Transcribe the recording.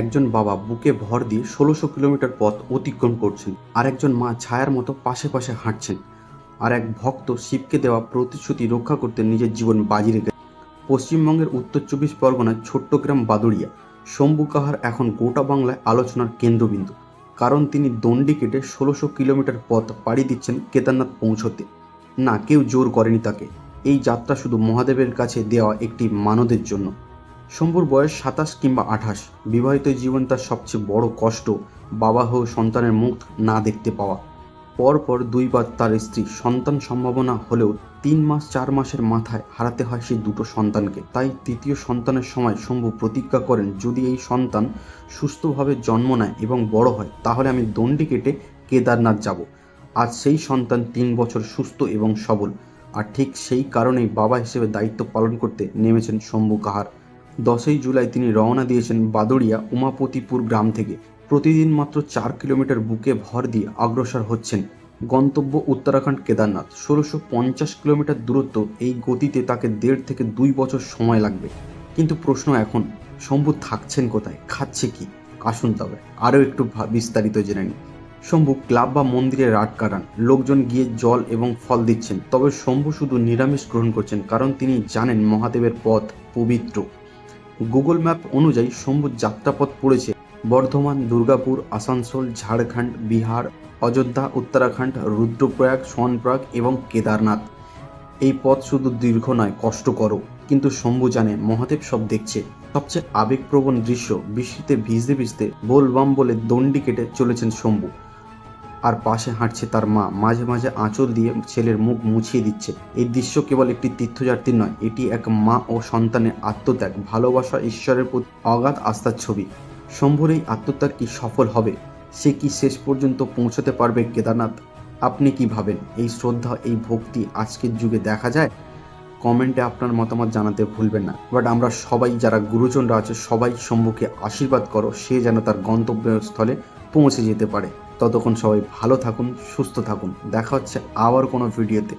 একজন বাবা বুকে ভর দিয়ে ষোলোশো কিলোমিটার পথ অতিক্রম করছেন। আর একজন মা ছায়ার মতো পাশে পাশে হাঁটছেন। আর এক ভক্ত শিবকে দেওয়া প্রতিশ্রুতি রক্ষা করতে নিজের জীবন বাজি রেখে পশ্চিমবঙ্গের উত্তর চব্বিশ পরগনার ছোট্ট গ্রাম বাদুড়িয়া। শম্ভু কাহার এখন গোটা বাংলায় আলোচনার কেন্দ্রবিন্দু। কারণ তিনি দণ্ডি কেটে ষোলোশো কিলোমিটার পথ পাড়ি দিচ্ছেন কেদারনাথ পৌঁছতে। না, কেউ জোর করেনি তাকে। এই যাত্রা শুধু মহাদেবের কাছে দেওয়া একটি মানদের জন্য। শম্ভুর বয়স সাতাশ কিংবা আঠাশ। বিবাহিত জীবন তার সবচেয়ে বড় কষ্ট, বাবা হয়েও সন্তানের মুখ না দেখতে পাওয়া। পরপর দুইবার তার স্ত্রী সন্তান সম্ভাবনা হলেও তিন মাস, চার মাসের মাথায় হারাতে হয় সেই দুটো সন্তানকে। তাই তৃতীয় সন্তানের সময় শম্ভু প্রতিজ্ঞা করেন, যদি এই সন্তান সুস্থভাবে জন্ম নেয় এবং বড় হয়, তাহলে আমি দণ্ডি কেটে কেদারনাথ যাব। আজ সেই সন্তান তিন বছর সুস্থ এবং সবল। আর ঠিক সেই কারণেই বাবা হিসেবে দায়িত্ব পালন করতে নেমেছেন শম্ভু কাহার। দশই জুলাই তিনি রওনা দিয়েছেন বাদুড়িয়া উমাপতিপুর গ্রাম থেকে। প্রতিদিন মাত্র চার কিলোমিটার বুকে ভর দিয়ে অগ্রসর হচ্ছেন গন্তব্য উত্তরাখণ্ড কেদারনাথ। ষোলোশো পঞ্চাশ কিলোমিটার দূরত্ব এই গতিতে তাকে দেড় থেকে দুই বছর সময় লাগবে। কিন্তু প্রশ্ন এখন, শম্ভু থাকছেন কোথায়? খাচ্ছে কি? আসুন তবে, আরও একটু বিস্তারিত জেনে নিই। শম্ভু ক্লাব বা মন্দিরে রাত কাটান, লোকজন গিয়ে জল এবং ফল দিচ্ছেন। তবে শম্ভু শুধু নিরামিষ গ্রহণ করছেন, কারণ তিনি জানেন মহাদেবের পথ পবিত্র। গুগল ম্যাপ অনুযায়ী শম্ভুর যাত্রাপথ পড়েছে। বর্ধমান, দুর্গাপুর, আসানসোল, ঝাড়খণ্ড, বিহার, অযোধ্যা, উত্তরাখণ্ড, রুদ্রপ্রয়াগ, সোনপ্রয়াগ এবং কেদারনাথ। এই পথ শুধু দীর্ঘ নয়, কষ্টকরও। কিন্তু শম্ভু জানে, মহাদেব সব দেখছে। সবচেয়ে আবেগপ্রবণ দৃশ্য, বৃষ্টিতে ভিজতে ভিজতে বোলবাম বলে দণ্ডি কেটে চলেছেন শম্ভু। আর পাশে হাঁটছে তার মা। মাঝে মাঝে আঁচল দিয়ে ছেলের মুখ মুছিয়ে দিচ্ছে। এই দৃশ্য কেবল একটি তীর্থযাত্রী নয়, এটি এক মা ও সন্তানের আত্মত্যাগ, ভালোবাসা, ঈশ্বরের প্রতি অগাধ আস্থার ছবি। শম্ভুর এই আত্মত্যাগ কি সফল হবে? সে কি শেষ পর্যন্ত পৌঁছতে পারবে কেদারনাথ? আপনি কি ভাবেন? এই শ্রদ্ধা, এই ভক্তি আজকের যুগে দেখা যায়? কমেন্টে আপনার মতামত জানাতে ভুলবেন না। বাট আমরা সবাই যারা গুরুজনরা আছে, সবাই শম্ভুকে আশীর্বাদ করো, সে যেন তার গন্তব্যস্থলে পৌঁছে যেতে পারে। ততক্ষণ সবাই ভালো থাকুন সুস্থ থাকুন। দেখা হচ্ছে আবার কোনো ভিডিওতে।